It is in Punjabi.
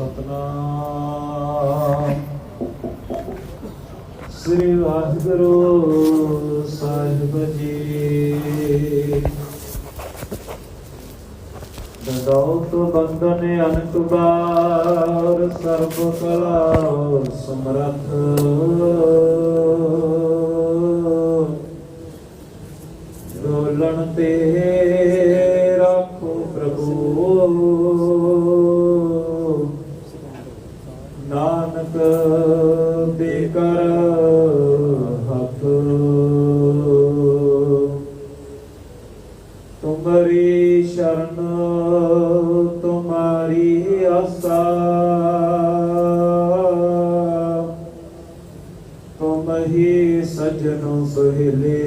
ਸਤਨਾਮ। ਸ੍ਰੀ ਵਾਹਿਗੁਰੂ ਸਾਹਿਬ ਜੀ। ਦਦੌਤ ਬੰਦਨ ਅਨਕ ਬਾਰ, ਸਰਬ ਕਲਾ ਸਮਰਥ। ਡੋਲਣ ਤੇ ਰੱਖੋ ਪ੍ਰਭੂ। ਨਾਨਕ ਦੇ ਕਰ ਹੱਥ। ਤੁਮਰੀ ਸ਼ਰਨ ਤੁਮਾਰੀ ਆਸਾ। ਤੁਮ ਹੀ ਸਜਣੋ ਸਹਿਲੇ।